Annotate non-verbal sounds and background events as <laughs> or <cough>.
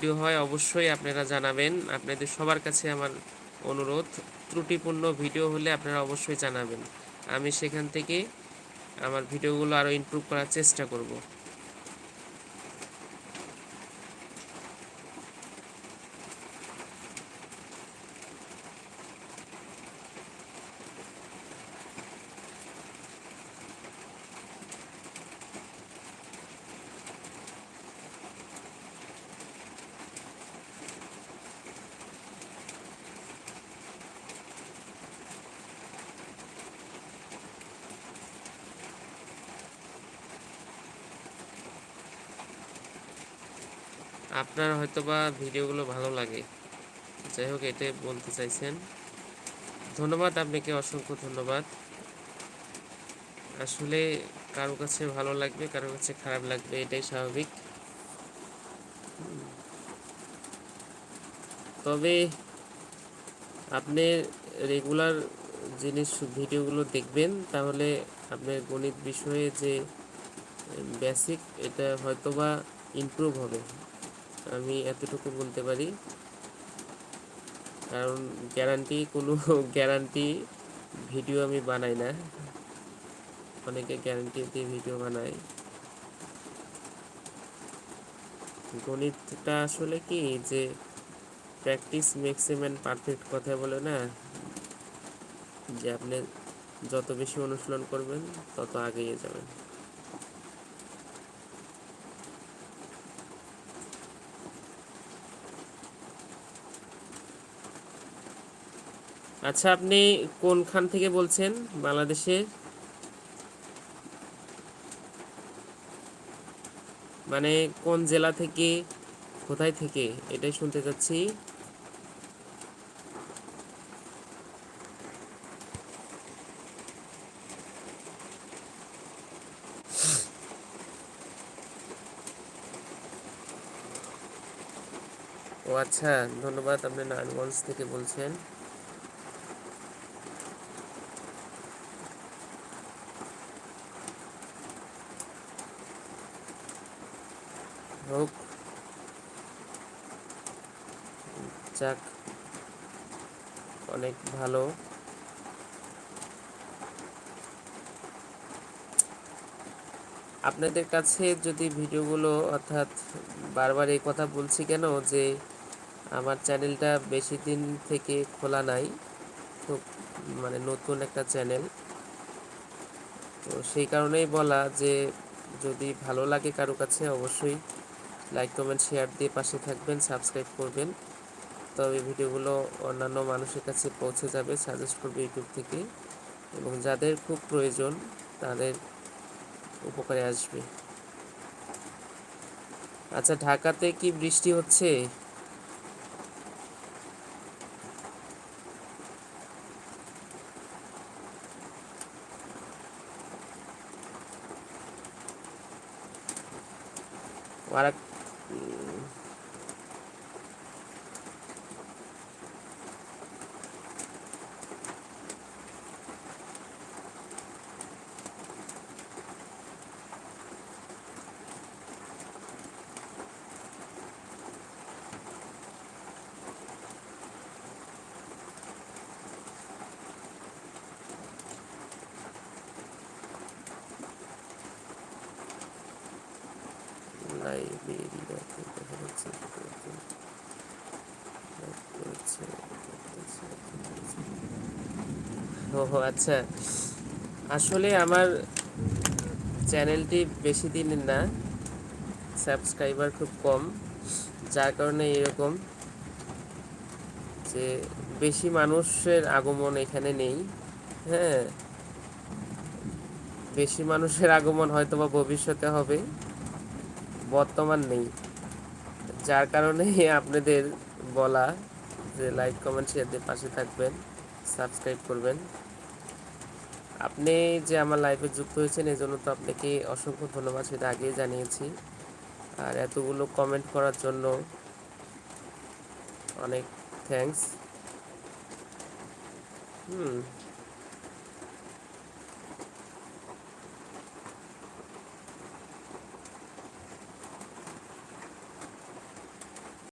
Video হয় অবশ্যই আপনারা জানাবেন। আপনাদের সবার কাছে আমার অনুরোধ, ত্রুটিপূর্ণ ভিডিও হলে আপনারা অবশ্যই জানাবেন। আমি সেখান থেকে আমার ভিডিওগুলো আরও ইমপ্রুভ করার চেষ্টা করব। আপনার হয়তোবা ভিডিওগুলো ভালো লাগে। যাই হোক এটাই বলতে চাইছেন। ধন্যবাদ, আপনাকে অসংখ্য ধন্যবাদ। আসলে কারও কাছে ভালো লাগবে, কারও কাছে খারাপ লাগবে, এটাই স্বাভাবিক। তবে আপনি রেগুলার জিনিস, ভিডিওগুলো দেখবেন, তাহলে আপনার গণিত বিষয়ে যে বেসিক এটা হয়তোবা ইমপ্রুভ হবে। আমি এতটুকু বলতে পারি। কারণ গ্যারান্টি কোনো <laughs> গ্যারান্টি ভিডিও আমি বানাই না। অনেকে গ্যারান্টি দিয়ে ভিডিও বানায়। গণিতটা আসলে কি যে প্র্যাকটিস ম্যাক্সিমাম পারফেক্ট কথা বলে না? যে আপনি যত বেশি অনুশীলন করবেন, তত আগিয়ে যাবেন। আচ্ছা আপনি কোনখান থেকে বলছেন? বাংলাদেশের মানে কোন জেলা থেকে, কোথায় থেকে? এটাই শুনতে চাচ্ছি। ও আচ্ছা ধন্যবাদ, আপনি নারায়ণগঞ্জ থেকে বলছেন। হোক। যাক, অনেক ভালো। আপনাদের কাছে যদি ভিডিওগুলো অর্থাৎ বারবার এই কথা বলছি কেন যে আমার চ্যানেলটা বেশি দিন থেকে খোলা নাই, খুব মানে নতুন একটা চ্যানেল, তো সেই কারণেই বলা যে যদি ভালো লাগে কারও কাছে অবশ্যই লাইক কমেন্ট শেয়ার দিয়ে পাশে থাকবেন সাবস্ক্রাইব করবেন। তবে ভিডিওগুলো অন্যান্য মানুষের কাছে পৌঁছে যাবে সাজেস্ট করবে ইউটিউব থেকে। এবং যাদের খুব প্রয়োজন, তাদের উপকারে আসবে। আচ্ছা ঢাকাতে কি বৃষ্টি হচ্ছে? আর Mm-hmm. লাইব্রেরি দেখে। ও আচ্ছা আসলে আমার চ্যানেলটি বেশি দিনের না সাবস্ক্রাইবার খুব কম যার কারণে এরকম যে বেশি মানুষের আগমন এখানে নেই হ্যাঁ বেশি মানুষের আগমন হয়তো বা ভবিষ্যতে হবে বর্তমান নেই। যার কারণে আপনাদের বলা যে লাইক কমেন্ট শেয়ার দিয়ে পাশে থাকবেন সাবস্ক্রাইব করবেন। আপনি যে আমার লাইফে যুক্ত হয়েছেন, এই জন্য তো আপনাকে অসংখ্য ধন্যবাদ, সেটা আগেই জানিয়েছি। আর এতগুলো কমেন্ট করার জন্য অনেক থ্যাঙ্কস হুম।